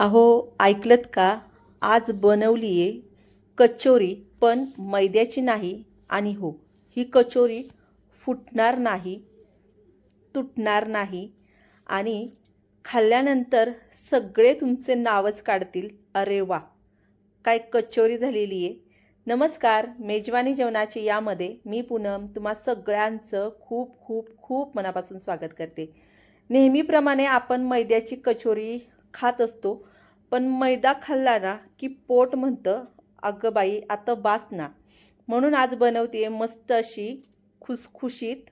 अहो ऐकलत का? आज बनवली आहे कचोरी पण मैद्याची नाही आणि हो ही कचोरी फुटणार नाही तुटणार नाही आणि खाल्ल्यानंतर सगळे तुमचे नावच काढतील. अरे वा! काय कचोरी झालेली आहे नमस्कार मेजवानी जेवणाची यामध्ये मी पूनम तुम्हा सगळ्यांचं खूप खूप खूप मनापासून स्वागत करते. नेहमीप्रमाणे आपण मैद्याची कचोरी खात असतो. पण मैदा खाल्ला ना की पोट म्हणतं अगं बाई आता बास ना. म्हणून आज बनवते मस्त अशी खुसखुशीत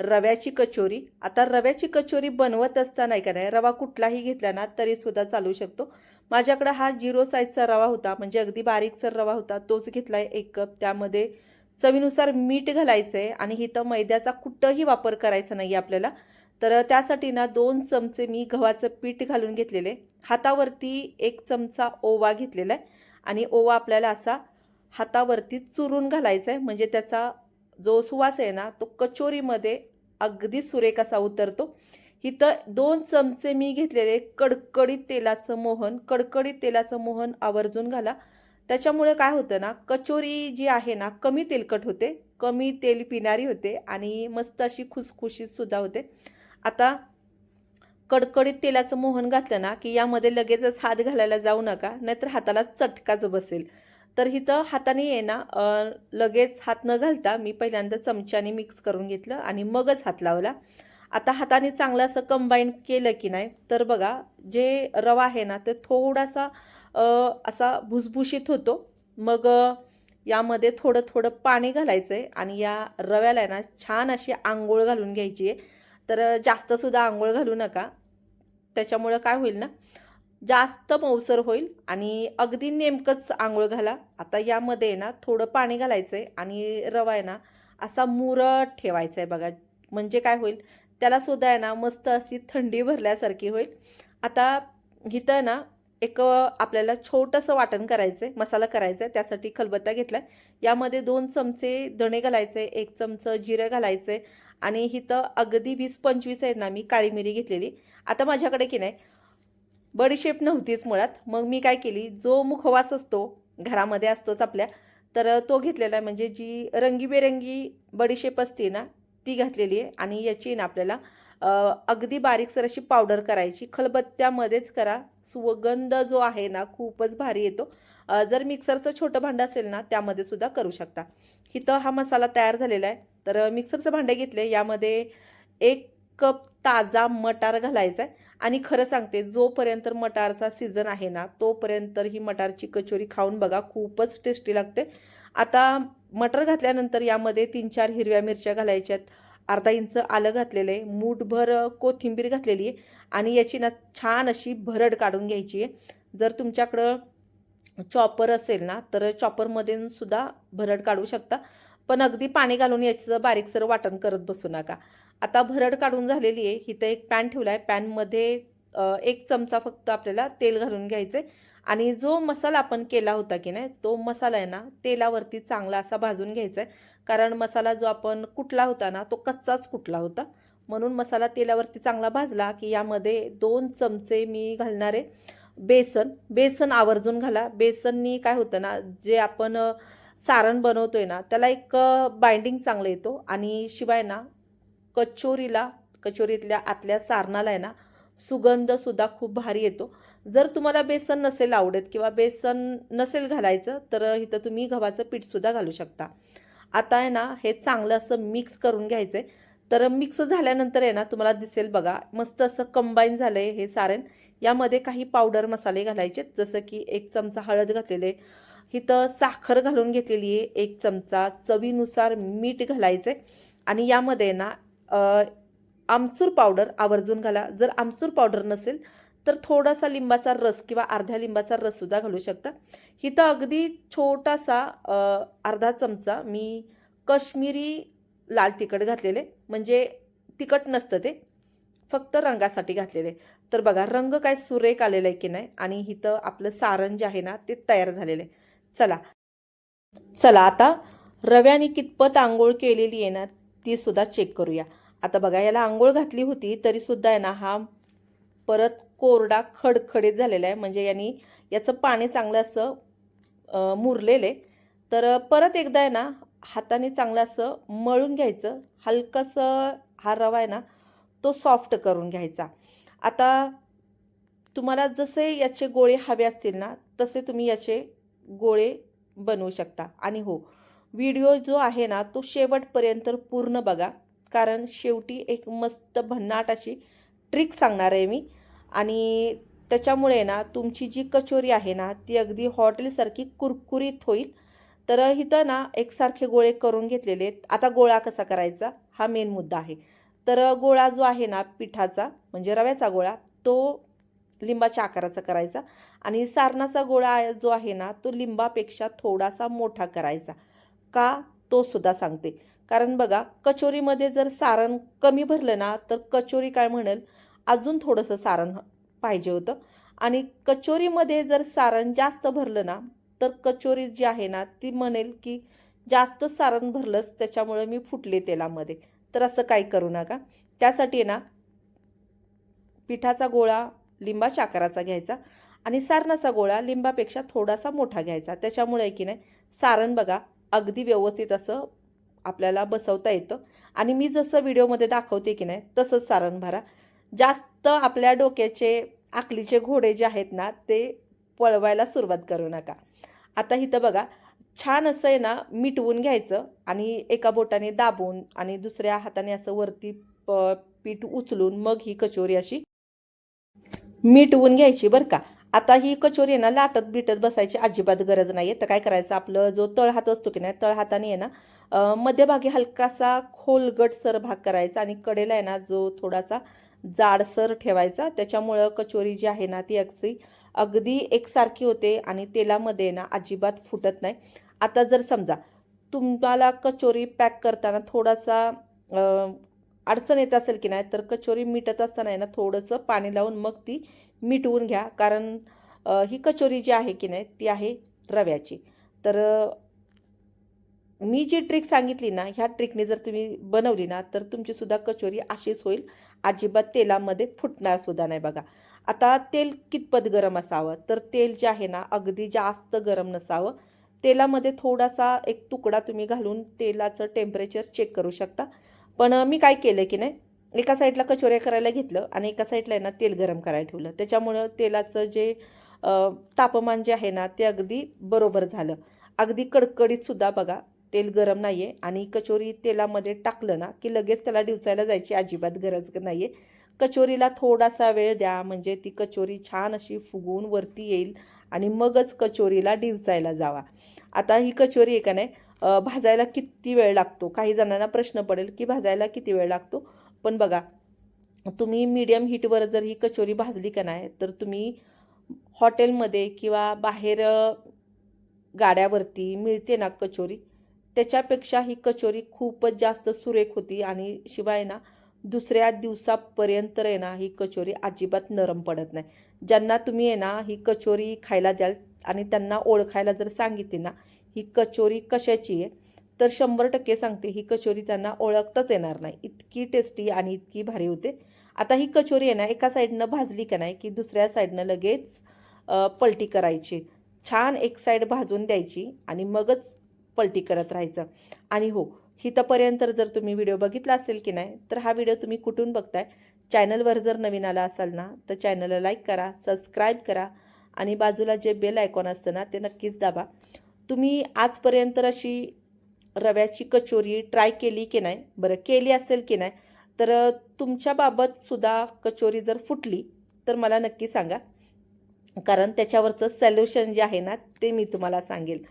रव्याची कचोरी. आता रव्याची कचोरी बनवत असताना नाही का नाही रवा कुठलाही घेतला ना तरीसुद्धा चालू शकतो. माझ्याकडं हा झिरो साईजचा रवा होता म्हणजे अगदी बारीकचा रवा होता तोच घेतला आहे एक कप. त्यामध्ये चवीनुसार मीठ घालायचं आहे आणि इथं मैद्याचा कुठंही वापर करायचा नाही आपल्याला. तर त्यासाठी ना दोन चमचे मी गव्हाचं पीठ घालून घेतलेले. हातावरती एक चमचा ओवा घेतलेला आहे आणि ओवा आपल्याला असा हातावरती चुरून घालायचा आहे. म्हणजे त्याचा जो सुवास आहे ना तो कचोरीमध्ये अगदी सुरेख असा उतरतो. इथं दोन चमचे मी घेतलेले कडकडीत तेलाचं मोहन. कडकडीत तेलाचं मोहन आवर्जून घाला. त्याच्यामुळे काय होतं ना कचोरी जी आहे ना कमी तेलकट होते. कमी तेल पिणारी होते आणि मस्त अशी खुसखुशीतसुद्धा होते. आता कडकडीत तेलाचं मोहन घातलं ना की यामध्ये लगेचच हात घालायला जाऊ नका नाहीतर हाताला चटकाच बसेल. तर हिथं हाताने ये ना लगेच हात न घालता मी पहिल्यांदा चमच्याने मिक्स करून घेतलं आणि मगच हात लावला. आता हाताने चांगलं असं कंबाईन केलं की नाही तर बघा जे रवा आहे ना ते थोडासा असा भुसभुशीत होतो. मग यामध्ये थोडं थोडं पाणी घालायचं आहे आणि या रव्याला आहे ना छान अशी आंघोळ घालून घ्यायची आहे. तर जास्तसुद्धा आंघोळ घालू नका. त्याच्यामुळं काय होईल ना जास्त मौसर होईल आणि अगदी नेमकंच आंघोळ घाला. आता यामध्ये ना थोडं पाणी घालायचं आहे आणि रवा आहे ना असा मुरट ठेवायचा आहे बघा. म्हणजे काय होईल त्याला सुद्धा आहे ना मस्त अशी थंडी भरल्यासारखी होईल. आता इथं ना एक आपल्याला छोटंसं वाटण करायचं आहे मसाला करायचा आहे त्यासाठी खलबत्ता घेतला आहे यामध्ये दोन चमचे धणे घालायचे एक चमचं जिरं घालायचं आहे आणि इथं अगदी वीस पंचवीस आहेत ना मी काळी मिरी घेतलेली. आता माझ्याकडे की नाही बडीशेप नव्हतीच मुळात. मग मी काय केली जो मुखवास असतो घरामध्ये असतोच आपल्या तर तो घेतलेला आहे. म्हणजे जी रंगीबेरंगी बडीशेप असते ना ती घातलेली आहे. आणि याची ना आपल्याला अगदी बारीकसर अशी पावडर करायची. खलबत्त्यामध्येच करा. सुगंध जो आहे ना खूपच भारी येतो. जर मिक्सरचं छोटं भांडं असेल ना त्यामध्ये सुद्धा करू शकता. इथं हा मसाला तयार झालेला आहे. तर मिक्सरचं भांडे घेतले यामध्ये एक कप ताजा मटार घालायचा आहे. आणि खरं सांगते जोपर्यंत मटारचा सीझन आहे ना तोपर्यंत ही मटारची कचोरी खाऊन बघा खूपच टेस्टी लागते. आता मटर घातल्यानंतर यामध्ये तीन चार हिरव्या मिरच्या घालायच्यात. अर्धा इंच आलं घातलेलं आहे. मूठभर कोथिंबीर घातलेली आहे आणि याची ना छान अशी भरड काढून घ्यायची आहे. जर तुमच्याकडं चॉपर असेल ना तर चॉपरमध्ये सुद्धा भरड काढू शकता. पण अगदी पाणी घालून याचं बारीकसर वाटण करत बसू नका. आता भरड काढून झालेली आहे. इथं एक पॅन ठेवला आहे पॅनमध्ये एक चमचा फक्त आपल्याला तेल घालून घ्यायचं. आणि जो मसाला आपण केला होता की नाही तो मसाला आहे ना तेलावरती चांगला असा भाजून घ्यायचा आहे. कारण मसाला जो आपण कुटला होता ना तो कच्चाच कुटला होता. म्हणून मसाला तेलावरती चांगला भाजला की यामध्ये दोन चमचे मी घालणारे बेसन. बेसन आवर्जून घाला. बेसननी काय होतं ना जे आपण सारण सारण बनवतोय ना त्याला एक बाइंडिंग चांगलं येतो. आणि शिवाय ना कचोरीला कचोरीतल्या आतल्या सारणाला आहे ना सुगंधसुद्धा खूप भारी येतो. जर तुम्हाला बेसन नसेल आवडत किंवा बेसन नसेल घालायचं तर इथं तुम्ही गव्हाचं पीठसुद्धा घालू शकता. आता आहे ना हे चांगलं असं मिक्स करून घ्यायचं आहे तर मिक्स झाल्यानंतर आहे ना तुम्हाला दिसेल बघा मस्त असं कंबाईन झालं आहे हे सारण. यामध्ये काही पावडर मसाले घालायचे जसं की एक चमचा हळद घातलेले. इथं साखर घालून घेतलेली आहे एक चमचा. चवीनुसार मीठ घालायचं आहे आणि यामध्ये ना आमचूर पावडर आवर्जून घाला. जर आमचूर पावडर नसेल तर थोडासा लिंबाचा रस किंवा अर्ध्या लिंबाचा रससुद्धा घालू शकता. इथं अगदी छोटासा अर्धा चमचा मी कश्मीरी लाल तिखट घातलेले. म्हणजे तिखट नसतं ते. फक्त रंगासाठी घातलेले. तर बघा रंग काय सुरेख आलेला आहे की नाही? आणि इथं आपलं सारण जे आहे ना ते तयार झालेलं. आहे चला. चला आता रव्याने कितपत आंघोळ केलेली आहे ना ती सुद्धा चेक करूया. आता बघा याला आंघोळ घातली होती तरी सुद्धा आहे ना हा परत कोरडा खडखडीत झालेला आहे. म्हणजे यांनी याचं पाणी चांगलं असं मुरलेलं. आहे तर परत एकदा आहे ना हाताने चांगलं असं मळून घ्यायचं. हलकंसं हा रवा आहे ना तो सॉफ्ट करून घ्यायचा. आता तुम्हाला जसे याचे गोळे हवे असतील ना तसे तुम्ही याचे गोळे बनवू शकता. आणि हो व्हिडिओ जो आहे ना तो शेवटपर्यंत पूर्ण बघा. कारण शेवटी एक मस्त भन्नाट अशी ट्रिक सांगणार आहे मी. आणि त्याच्यामुळे ना तुमची जी कचोरी आहे ना ती अगदी हॉटेलसारखी कुरकुरीत होईल. तर इथं ना एकसारखे गोळे करून घेतलेले आता गोळा कसा करायचा? हा मेन मुद्दा आहे. तर गोळा जो आहे ना पिठाचा म्हणजे रव्याचा गोळा तो लिंबाच्या आकाराचा करायचा. आणि सारणाचा गोळा जो आहे ना तो लिंबापेक्षा थोडासा मोठा करायचा. का? तो सुद्धा सांगते. कारण बघा कचोरीमध्ये जर सारण कमी भरलं ना तर कचोरी काय म्हणेल? अजून थोडंसं सारण पाहिजे होतं. आणि कचोरीमध्ये जर सारण जास्त भरलं ना तर कचोरी जी आहे ना ती म्हणेल की जास्त सारण भरलंच त्याच्यामुळे मी फुटले तेलामध्ये. तर असं काही करू नका. त्यासाठी ना पिठाचा गोळा लिंबाच्या आकाराचा घ्यायचा आणि सारणाचा गोळा लिंबापेक्षा थोडासा मोठा घ्यायचा. त्याच्यामुळे की नाही सारण बघा अगदी व्यवस्थित असं आपल्याला बसवता येतं. आणि मी जसं व्हिडिओमध्ये दाखवते की नाही तसंच सारण भरा जास्त आपल्या डोक्याचे आकलीचे घोडे जे आहेत ना ते पळवायला सुरुवात करू नका. आता इथं बघा छान असं आहे ना मिटवून घ्यायचं आणि एका बोटाने दाबून आणि दुसऱ्या हाताने असं वरती प पीठ उचलून मग ही कचोरी अशी मिटवून घ्यायची बरं का. आता ही कचोरी आहे ना लाटत बिटत बसायची अजिबात गरज नाही आहे तर काय करायचं आपलं जो तळहात असतो की नाही तळहाताने आहे ना मध्यभागी हलकासा खोलगटसर भाग करायचा आणि कडेला आहे ना जो थोडासा जाडसर ठेवायचा. त्याच्यामुळं कचोरी जी आहे ना ती अगदी अगदी एकसारखी होते आणि तेलामध्ये ना अजिबात फुटत नाही. आता जर समजा तुम्हाला कचोरी पॅक करताना थोडासा अडचण येत असेल की नाही तर कचोरी मिटत असताना आहे ना थोडंसं पाणी लावून मग ती मिटवून घ्या. कारण ही कचोरी जी आहे की नाही ती आहे रव्याची. तर मी जी ट्रिक सांगितली ना ह्या ट्रिकने जर तुम्ही बनवली ना तर तुमचीसुद्धा कचोरी अशीच होईल. अजिबात तेलामध्ये फुटणार सुद्धा नाही बघा. आता तेल कितपत गरम असावं? तर तेल जे आहे ना अगदी जास्त गरम नसावं. तेलामध्ये थोडासा एक तुकडा तुम्ही घालून तेलाचं टेम्परेचर चेक करू शकता. पण मी काय केलं की नाही एका साईडला कचोऱ्या करायला घेतलं आणि एका साईडला आहे ना तेल गरम करायला ठेवलं. त्याच्यामुळं तेलाचं जे तापमान जे आहे ना ते अगदी बरोबर झालं. अगदी कडकडीतसुद्धा बघा तेल गरम नाही आहे आणि कचोरी तेलामध्ये टाकलं ना की लगेच त्याला डिवचायला जायची अजिबात गरज नाही आहे कचोरीला थोडासा वेळ द्या म्हणजे ती कचोरी छान अशी फुगून वरती येईल आणि मगच कचोरीला डिवचायला जावा. आता ही कचोरी आहे का नाही भाजायला किती वेळ लागतो? काही जणांना प्रश्न पडेल की भाजायला किती वेळ लागतो? पण बघा तुम्ही मीडियम हीटवर जर ही कचोरी भाजली का नाही तर तुम्ही हॉटेलमध्ये किंवा बाहेर गाड्यावरती मिळते ना कचोरी त्याच्यापेक्षा ही कचोरी खूपच जास्त सुरेख होती आणि शिवाय ना दुसऱ्या दिवसापर्यंत आहे ना ही कचोरी अजिबात नरम पडत नाही. ज्यांना तुम्ही आहे ना ही कचोरी खायला द्याल आणि त्यांना ओळखायला जर सांगितली ना ही कचोरी कशाची आहे तर शंभर टक्के सांगते ही कचोरी त्यांना ओळखताच येणार नाही. इतकी टेस्टी आणि इतकी भारी होते. आता ही कचोरी आहे ना एका साईडनं भाजली का नाही की दुसऱ्या साईडनं लगेच पलटी करायची. छान एक साईड भाजून द्यायची आणि मगच पलटी करत राहायचं. आणि हो हिथपर्यंत जर तुम्ही व्हिडिओ बघितला असेल की नाही तर हा व्हिडिओ तुम्ही कुठून बघताय? चॅनलवर जर नवीन आला असाल ना तर चॅनलला लाईक करा सबस्क्राईब करा आणि बाजूला जे बेल आयकॉन असतं ना ते नक्कीच दाबा. तुम्ही आजपर्यंत अशी रव्याची कचोरी ट्राय केली की नाही बरं केली असेल की नाही तर तुमच्याबाबत सुद्धा कचोरी जर फुटली तर मला नक्की सांगा. कारण त्याच्यावरचं सॅल्युशन जे आहे ना ते मी तुम्हाला सांगेल.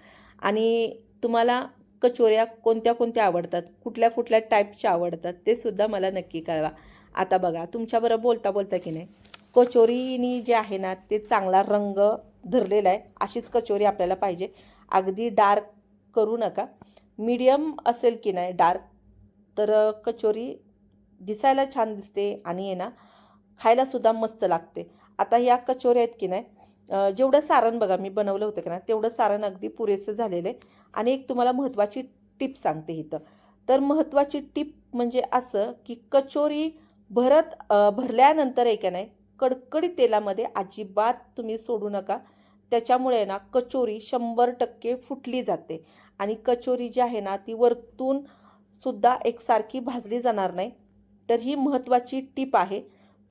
आणि तुम्हाला कचोऱ्या कोणत्या कोणत्या आवडतात कुठल्या कुठल्या टाईपच्या आवडतात ते सुद्धा मला नक्की कळवा. आता बघा तुमच्याबरोबर बोलता बोलता की नाही कचोरीनी जे आहे ना ते चांगला रंग धरलेला आहे अशीच कचोरी आपल्याला पाहिजे. अगदी डार्क करू नका. मीडियम असेल की नाही डार्क तर कचोरी दिसायला छान दिसते आणि आहे ना खायलासुद्धा मस्त लागते. आता या कचोऱ्या आहेत की नाही जेवढं सारण बघा मी बनवलं होतं की नाही तेवढं सारण अगदी पुरेसं झालेलं आहे. आणि एक तुम्हाला महत्त्वाची टिप सांगते इथं. तर महत्त्वाची टिप म्हणजे असं की कचोरी भरत भरल्यानंतर आहे का नाही कडकडीत तेलामध्ये अजिबात तुम्ही सोडू नका. त्याच्यामुळे ना कचोरी शंभर टक्के फुटली जाते. आणि कचोरी जी आहे ना ती वरतून सुद्धा एकसारखी भाजली जाणार नाही. तर ही महत्त्वाची टीप आहे.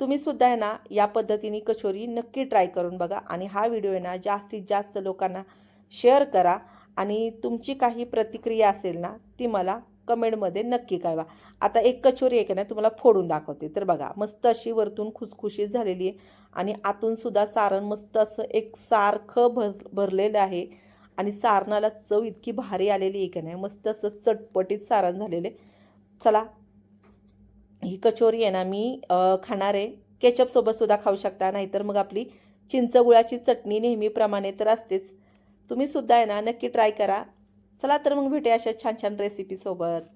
तुम्ही सुद्धा आहे ना या पद्धतीने कचोरी नक्की ट्राय करून बघा. आणि हा व्हिडिओ आहे ना जास्तीत जास्त लोकांना शेअर करा. आणि तुमची काही प्रतिक्रिया असेल ना ती मला कमेंटमध्ये नक्की कळवा. आता एक कचोरी आहे का नाही तुम्हाला फोडून दाखवते. तर बघा मस्त अशी वरतून खुसखुशीत झालेली आहे. आणि आतूनसुद्धा सारण मस्त असं एक सारखं भर भरलेलं आहे. आणि सारणाला चव इतकी भारी आलेली आहे का नाही मस्त असं चटपटीत सारण झालेले चला ही कचोरी आहे ना मी खाणार आहे. केचपसोबतसुद्धा खाऊ शकता नाहीतर मग आपली चिंचगुळाची चटणी नेहमीप्रमाणे तर असतेच. तुम्ही सुद्धा आहे ना नक्की ट्राय करा. चला तर मग भेटूया अशा छान छान रेसिपीसोबत